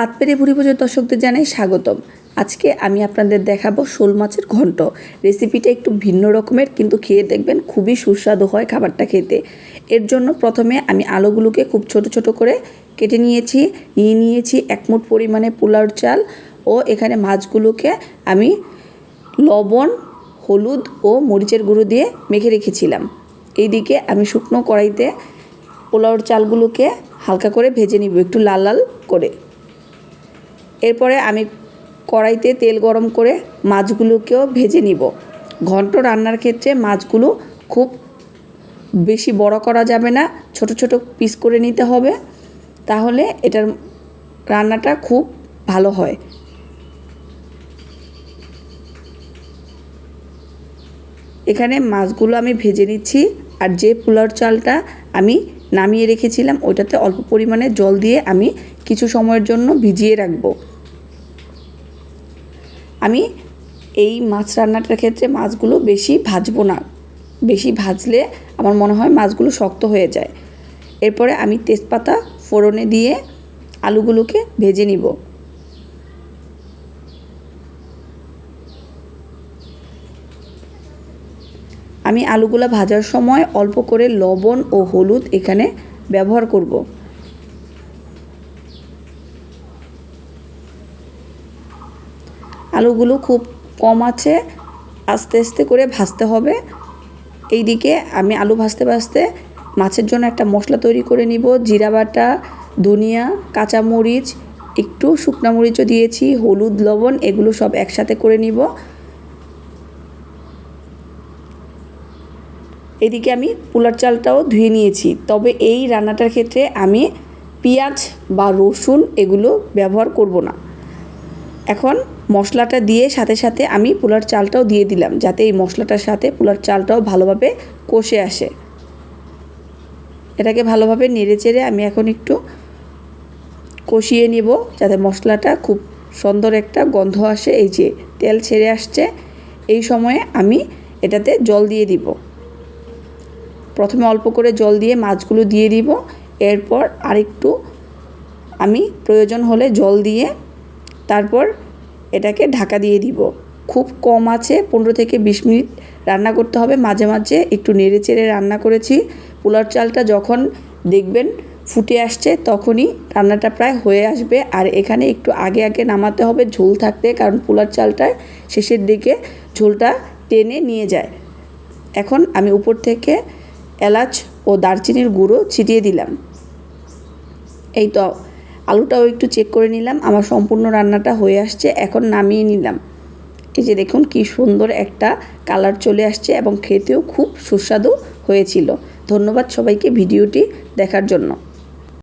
পাতপেরে ভুরি ভোজের দর্শকদের জানাই স্বাগতম। আজকে আমি আপনাদের দেখাবো শোল মাছের ঘন্ট। রেসিপিটা একটু ভিন্ন রকমের, কিন্তু খেয়ে দেখবেন খুবই সুস্বাদু হয় খাবারটা খেতে। এর জন্য প্রথমে আমি আলুগুলোকে খুব ছোট ছোট করে কেটে নিয়েছি, নিয়ে নিয়েছি এক মুঠ পরিমাণে পোলার চাল ও এখানে মাছগুলোকে আমি লবণ, হলুদ ও মরিচের গুঁড়ো দিয়ে মেখে রেখেছিলাম। এইদিকে আমি শুকনো কড়াইতে পোলাওর চালগুলোকে হালকা করে ভেজে নিব, একটু লাল লাল করে। এরপরে আমি কড়াইতে তেল গরম করে মাছগুলোকেও ভেজে নিব। ঘন্ট রান্নার ক্ষেত্রে মাছগুলো খুব বেশি বড় করা যাবে না, ছোট ছোট পিস করে নিতে হবে। তাহলে এটার রান্নাটা খুব ভালো হয়। এখানে মাছগুলো আমি ভেজে নিচ্ছি আর যে পোলার চালটা আমি নামিয়ে রেখেছিলাম, ওটাতে অল্প পরিমাণে জল দিয়ে আমি কিছু সময়ের জন্য ভিজিয়ে রাখব। আমি এই মাছ রান্নাটার ক্ষেত্রে মাছগুলো বেশি ভাজবো না। বেশি ভাজলে আমার মনে হয় মাছগুলো শক্ত হয়ে যায়। এরপরে আমি তেজপাতা ফোড়নে দিয়ে আলুগুলোকে ভেজে নিব। আমি আলুগুলো ভাজার সময় অল্প করে লবণ ও হলুদ এখানে ব্যবহার করব। আলুগুলো খুব কম আছে। আস্তে আস্তে করে ভাজতে হবে। এইদিকে আমি আলু ভাজতে ভাজতে মাছের জন্য একটা মশলা তৈরি করে নিব। জিরা বাটা, ধনিয়া, কাঁচামরিচ, একটু শুকনা মরিচও দিয়েছি, হলুদ, লবণ, এগুলো সব একসাথে করে নিব। এদিকে আমি পোলার চালটাও ধুয়ে নিয়েছি। তবে এই রান্নাটার ক্ষেত্রে আমি পেঁয়াজ বা রসুন এগুলো ব্যবহার করব না। এখন মশলাটা দিয়ে সাথে সাথে আমি পোলার চালটাও দিয়ে দিলাম, যাতে এই মশলাটার সাথে পোলার চালটাও ভালোভাবে কষে আসে। এটাকে ভালোভাবে নেড়ে চেড়ে আমি এখন একটু কষিয়ে নেব, যাতে মশলাটা খুব সুন্দর একটা গন্ধ আসে। এই যে তেল ছেড়ে আসছে, এই সময়ে আমি এটাতে জল দিয়ে দিব। প্রথমে অল্প করে জল দিয়ে মাছগুলো দিয়ে দিব, এরপর আরেকটু আমি প্রয়োজন হলে জল দিয়ে তারপর এটাকে ঢাকা দিয়ে দিব। খুব কম আছে, পনেরো থেকে বিশ মিনিট রান্না করতে হবে। মাঝে মাঝে একটু নেড়ে চেড়ে রান্না করেছি। পোলার চালটা যখন দেখবেন ফুটে আসছে, তখনই রান্নাটা প্রায় হয়ে আসবে। আর এখানে একটু আগে আগে নামাতে হবে, ঝোল থাকতে, কারণ পোলার চালটা শেষের দিকে ঝোলটা টেনে নিয়ে যায়। এখন আমি উপর থেকে এলাচ ও দারচিনির গুঁড়ো ছিটিয়ে দিলাম। এই তো আলুটাও একটু চেক করে নিলাম, আমার সম্পূর্ণ রান্নাটা হয়ে আসছে, এখন নামিয়ে নিলাম। এই যে দেখুন কি সুন্দর একটা কালার চলে আসছে এবং খেতেও খুব সুস্বাদু হয়েছিল। ধন্যবাদ সবাইকে ভিডিওটি দেখার জন্য।